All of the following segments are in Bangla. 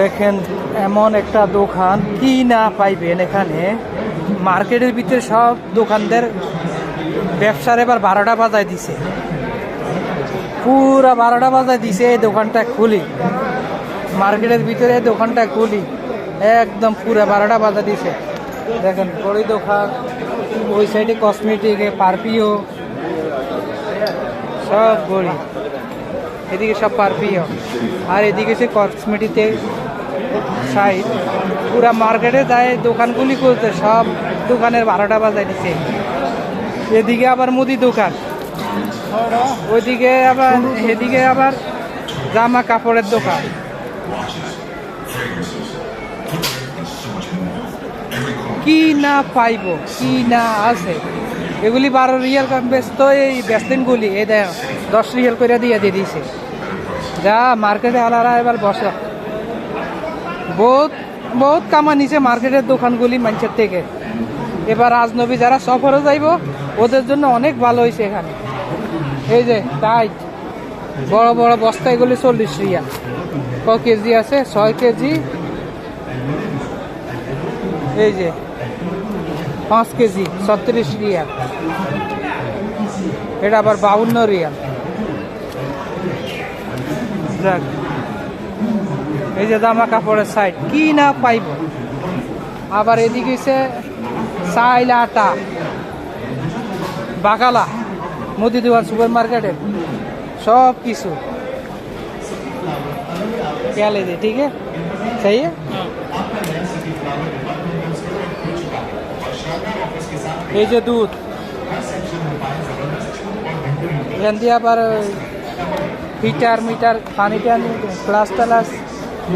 দেখেন এমন একটা দোকান, কি না পাইবেন এখানে? মার্কেটের ভিতরে সব দোকানদের ব্যবসার এবার বারোটা বাজায় দিছে। পুরা বারোটা বাজায় দিছে এই দোকানটা খুলি। মার্কেটের ভিতরে এই দোকানটা খুলি। একদম পুরা বারোটা বাজা দিছে। দেখেন, বড়ি দোকান, ওই সাইডে কসমেটিক পারপিও সব বড়ি। এদিকে সব পারপিও আর এদিকে সে কসমেটিতে সাইড পুরা মার্কেটে যায় দোকানগুলি করতে সব দোকানের বারোটা বাজায় দিছে এদিকে আবার মুদি দোকান। ওইদিকে আবার, এদিকে আবার জামা কাপড়ের দোকান। কি না পাইব, কি না আছে। এগুলি বারো রিয়াল ব্যস্ত এই ব্যস্তিনগুলি এই দেখ। দশ রিয়াল করে দিয়ে দিয়ে দিয়েছে যা, মার্কেটে আলারা এবার বসে। বহুত বহুত কামা নিছে মার্কেটের দোকানগুলি মানুষের থেকে। এবার রাজনবী যারা সফরে যাইব, ওদের জন্য অনেক ভালো হয়েছে এখানে। এই যে, তাই। বড় বড় বস্তা এগুলি চল্লিশ রিয়া ক কেজি আছে? ছয় কেজি। এই যে, পাঁচ কেজি, ছত্রিশ রিয়াল। এটা আবার বাউন্ন রিয়াল। যাক এই যে জামা কাপড়ের সাইড কি না পাইব আবার এদিকে সে চাইল আটা বাকালা মুদি দোকান সুপার মার্কেটে সব কিছু क्या ले दे ठीक है सही है এই যে দুধ এখান দিয়ে আবার হিটার মিটার, পানি টানি প্লাস টালাস,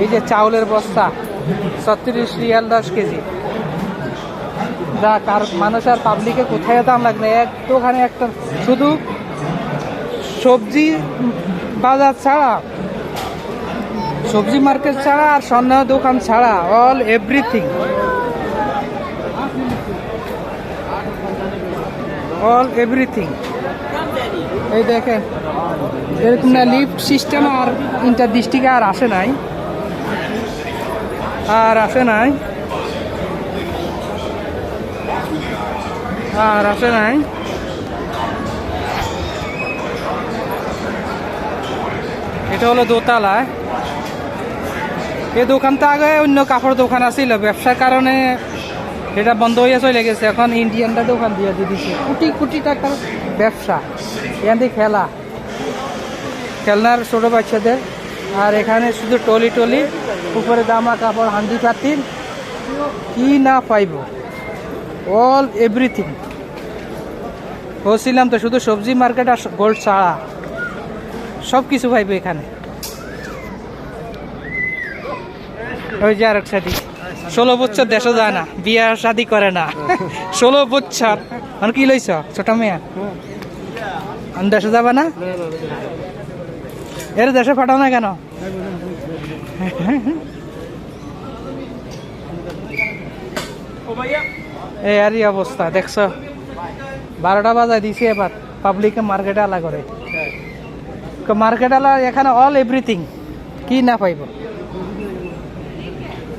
এই যে চাউলের বস্তা, ছত্রিশ রিয়াল দশ কেজি। যা কার মানুষ আর পাবলিকে কোথায় দাম লাগবে? এক দোকানে একটা শুধু সবজি বাজার ছাড়া, সবজি মার্কেট ছাড়া আর স্বর্ণ দোকান ছাড়া, অল এভরিথিং। All everything. এই দেখেন, এরকম না লিফট সিস্টেম আর ইন্টার ডিস্ট্রিক্টে আর আসে নাই। আর আসে নাই। আর আসে নাই। এটা হলো দোতলায় এই দোকানটা আগে অন্য কাপড় দোকান আছিল, ব্যবসার কারণে এটা বন্ধ হয়ে চলে গেছে। এখন ইন্ডিয়ানটা দোকান দিয়ে দিয়ে দিচ্ছে কোটি কোটি টাকার ব্যবসা। এখান খেলা। খেলনার ছোটো বাচ্চাদের। আর এখানে শুধু টলি টলি উপরে দামা কাপড়, হান্ডি পাতিল। কি না পাইব? অল এভরিথিং বলছিলাম তো, শুধু সবজি মার্কেট আর গোল্ড ছাড়া। সব কিছু পাইবে এখানে। ওই যে আরেক সাথী ষোলো বছর দেশে যায় না, বিয়া শাদি করে না। ষোলো বছর। মানে কি লইছ, ছোট মেয়া? দেশে যাবে না? এর দেশে পাঠাও না কেন? এই আরই অবস্থা, দেখছ? বারোটা বাজায় দিছি এবার পাবলিকে মার্কেটে আলা করে। মার্কেট আলা এখানে অল এভরিথিং কি না পাইব?